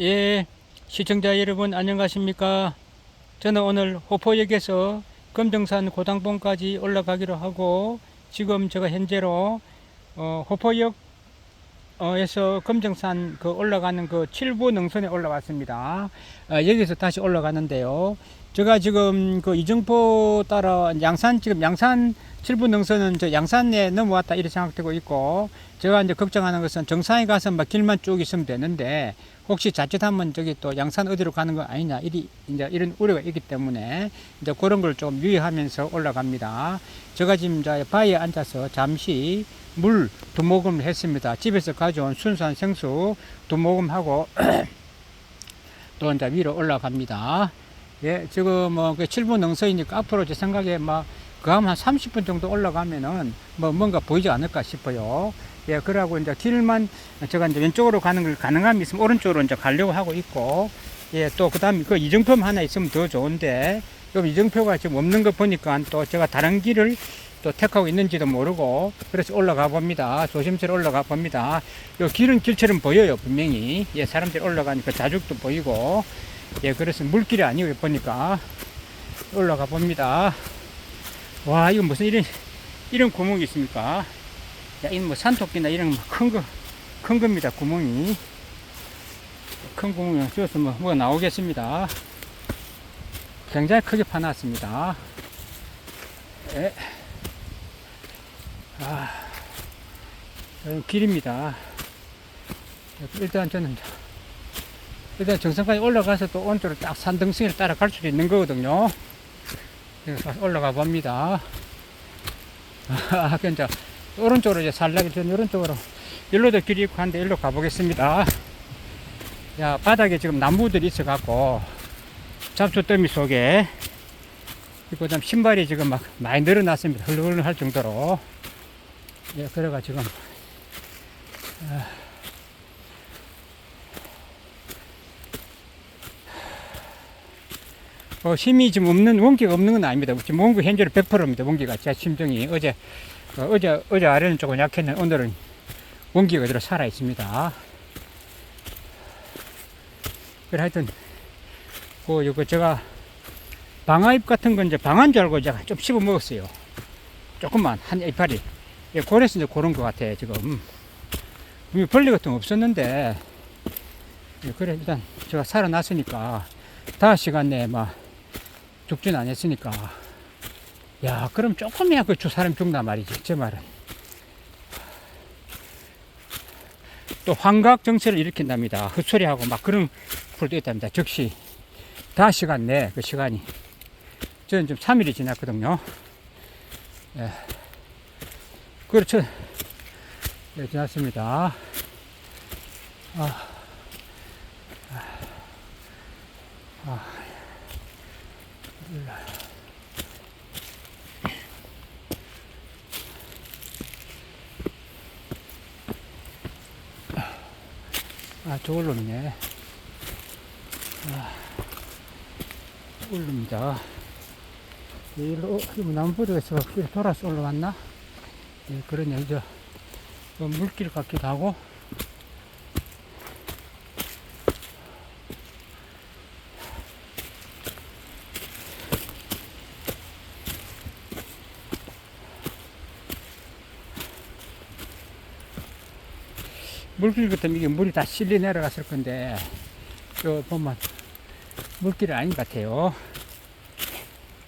예, 시청자 여러분 안녕하십니까? 저는 오늘 호포역에서 금정산 고당봉까지 올라가기로 하고 지금 제가 현재로 어, 호포역 어에서 금정산 그 올라가는 그 칠부 능선에 올라왔습니다. 아, 여기서 다시 올라가는데요. 제가 지금 그 이정포 따라 양산 지금 양산 칠부 능선은 저 양산에 넘어왔다 이렇게 생각되고 있고 제가 이제 걱정하는 것은 정상에 가서 막 길만 쭉 있으면 되는데 혹시 자칫하면 저기 또 양산 어디로 가는 거 아니냐 이리 이제 이런 우려가 있기 때문에 이제 그런 걸 좀 유의하면서 올라갑니다. 제가 지금 이제 바위에 앉아서 잠시 물 두 모금을 했습니다. 집에서 가져온 순수한 생수 두 모금하고 또 이제 위로 올라갑니다. 예, 지금 뭐그 7분 능선이니까 앞으로 제 생각에 막 그하면 한 30분 정도 올라가면은 뭐 뭔가 보이지 않을까 싶어요. 예, 그러고 이제 길만 제가 이제 왼쪽으로 가는 걸 가능함이 있으면 오른쪽으로 이제 가려고 하고 있고, 예, 또 그다음에 그 이정표만 하나 있으면 더 좋은데, 좀 이정표가 지금 없는 거 보니까 또 제가 다른 길을 또 택하고 있는지도 모르고, 그래서 올라가 봅니다. 조심스레 올라가 봅니다. 요 길은 길처럼 보여요, 분명히. 예, 사람들이 올라가니까 자죽도 보이고, 예, 그래서 물길이 아니고 보니까 올라가 봅니다. 와, 이거 무슨 이런, 이런 구멍이 있습니까? 야, 이뭐 산토끼나 이런 큰 거, 큰 겁니다, 구멍이. 큰 구멍이 쥐어서 뭐, 뭐가 나오겠습니다. 굉장히 크게 파놨습니다. 예. 아, 여기 길입니다. 일단 저는, 일단 정상까지 올라가서 또 오른쪽으로 딱 산등성이를 따라갈 수도 있는 거거든요. 그래서 올라가 봅니다. 아, 괜찮. 오른쪽으로 이제 살라기 전 오른쪽으로 일로도 길이 있고 한데 일로 가보겠습니다. 야 바닥에 지금 나무들이 있어 갖고 잡초더미 속에 그리고 좀 신발이 지금 막 많이 늘어났습니다. 흘러흘러 할 정도로 예 그래가 지금 아, 어, 힘이 지금 없는 원기가 없는 건 아닙니다. 지금 원기 현재로 100%입니다. 원기가 제 심정이 어제 어, 어제, 어제 아래는 조금 약했는데 오늘은 원기가 그대로 살아 있습니다. 그래 하여튼, 그, 요거 제가 방아잎 같은 건 이제 방아인 줄 알고 제가 좀 씹어 먹었어요. 조금만, 한 이파리. 예, 그래서 이제 그런 것 같아, 지금. 분명 벌레 같은 거 없었는데, 예, 그래, 일단 제가 살아났으니까, 다섯 시간 내에 막 죽진 않았으니까, 야, 그럼 조금이야 그 사람 죽나 말이지. 제 말은. 또 환각 정세를 일으킨답니다. 헛소리하고 막 그런 풀도 있답니다. 즉시 다 시간 내 그 시간이. 저는 좀 3일이 지났거든요. 예. 그렇죠. 네, 지났습니다. 아. 아. 아, 저걸로 있네. 아, 올릅니다. 일로, 이거 나무보드가 있어서 길 돌아서 올라갔나? 예, 그러네. 저, 그 물길 같기도 하고. 물길 같으면 이게 물이 다 실려 내려갔을 건데, 저 보면 물길이 아닌 것 같아요.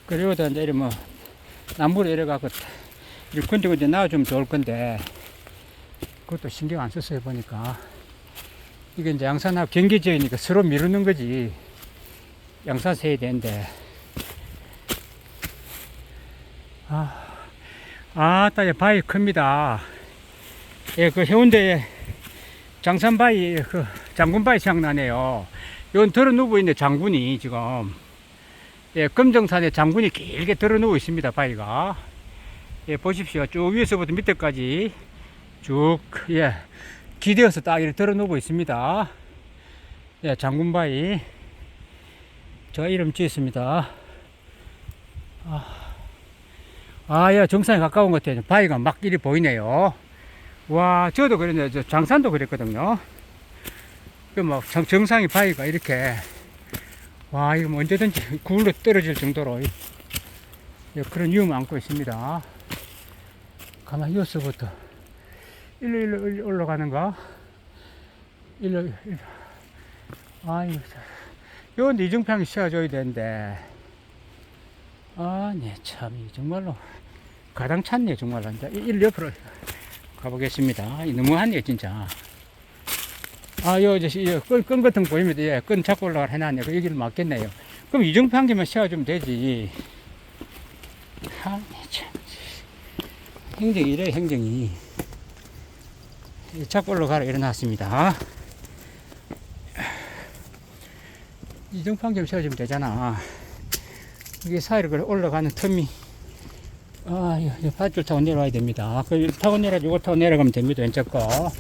그리고 또 이제 이러면 나무로 이래가고 이렇게 이제 나와주면 좋을 건데, 그것도 신경 안 썼어요, 보니까. 이게 이제 양산하고 경계 지역이니까 서로 미루는 거지. 양산 세야 되는데. 아, 아, 따 바위 큽니다. 예, 그 해운대에 장산바위, 그, 장군바위 생각나네요. 이건 들어 누워 있는 장군이 지금, 예, 금정산에 장군이 길게 들어 누워 있습니다, 바위가. 예, 보십시오. 쭉 위에서부터 밑에까지 쭉, 예, 기대어서 딱 이렇게 들어 누워 있습니다. 예, 장군바위. 저 이름 지었습니다. 아, 아, 야, 정상에 가까운 것 같아요. 바위가 막 이리 보이네요. 와, 저도 그랬네요. 저 장산도 그랬거든요. 그뭐 정상이 바위가 이렇게 와 이거 뭐 언제든지 굴러 떨어질 정도로 그런 위험을 안고 있습니다. 가만히 여기서부터 일로 일로 일로 올라가는가? 일로 일로 아이고 요런데 이정평이 씌워줘야 되는데 아네 참이 정말로 가당 찼네 정말로 일로 옆으로 가보겠습니다. 이 너무하네 진짜. 아요 이제 끈, 끈 같은 거 보이면 예, 끈 잡고 올라가 해놨네 그 여기를 맞겠네요. 그럼 이정평기만 씌워주면 되지. 아네 참. 행정이 이래 행정이. 잡고 올라가라 일어났습니다. 이정판 좀 세워주면 되잖아. 이게 사이로 그래 올라가는 틈이, 아, 이, 이 밧줄 타고 내려와야 됩니다. 그 타고 내려, 이거 타고 내려가면 됩니다. 왼쪽 거.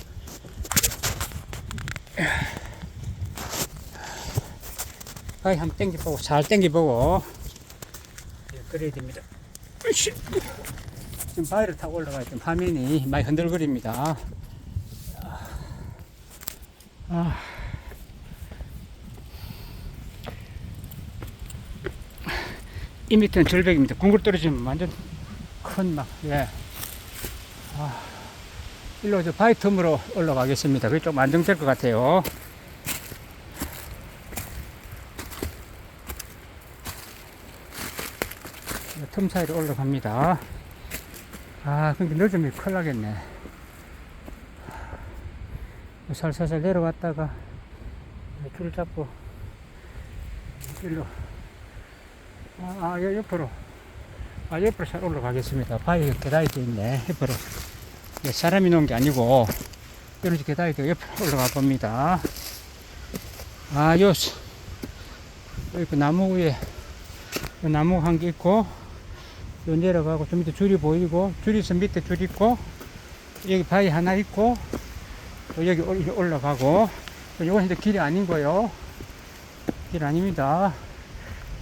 아이, 한번 땡겨보고, 잘 땡겨보고. 예, 그래야 됩니다. 지금 바위를 타고 올라가야 돼. 화면이 많이 흔들거립니다. 아. 이 밑에는 절벽입니다. 궁굴 떨어지면 완전 큰 막, 예. 아, 일로 저 바위 틈으로 올라가겠습니다. 그게 좀 안정될 것 같아요. 틈 사이로 올라갑니다. 아, 근데 늦으면 큰일 나겠네. 살살살 내려왔다가 줄 잡고 일로 아, 아, 여- 옆으로. 아, 옆으로 잘 올라가겠습니다. 바위 계단이 돼 있네. 옆으로. 네, 사람이 놓은 게 아니고, 이런 계단이 돼 옆으로 올라가 봅니다. 아, 요, 스- 여기 그 나무 위에, 요 나무 한 개 있고, 요 내려가고, 좀 밑에 줄이 보이고, 줄이 있으면 밑에 줄 있고, 여기 바위 하나 있고, 또 여기 올- 올라가고, 요건 이제 길이 아닌 거요. 길 아닙니다.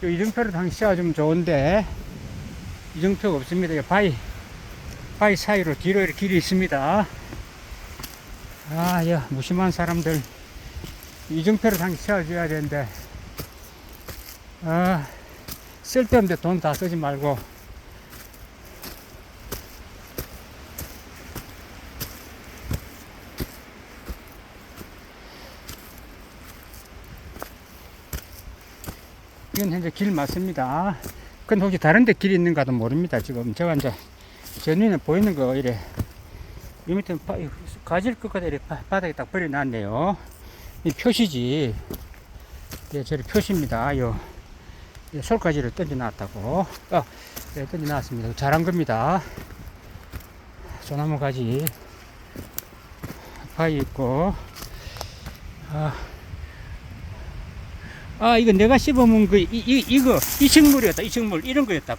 요 이정표를 당시 씌워주면 좋은데 이정표가 없습니다. 이 바위 바위 사이로 뒤로 이렇게 길이 있습니다. 아, 야 무심한 사람들 이정표를 당시 씌워줘야 되는데 아 쓸데없는데 돈 다 쓰지 말고 이건 현재 길 맞습니다. 근데 혹시 다른 데 길이 있는가도 모릅니다. 지금 제가 이제 제 눈에 보이는 거 이래 이 밑에 바, 가지를 끝까지 이렇게 바- 바닥에 딱 버려놨네요. 이 표시지. 예, 저리 표시입니다. 요 예, 솔가지를 던져놨다고. 아, 예, 던져놨습니다. 잘한 겁니다. 소나무 가지 바위 있고 아, 아, 이거 내가 씹어먹은 그, 이, 이, 이거, 이 식물이었다, 이 식물, 이런 거였다고.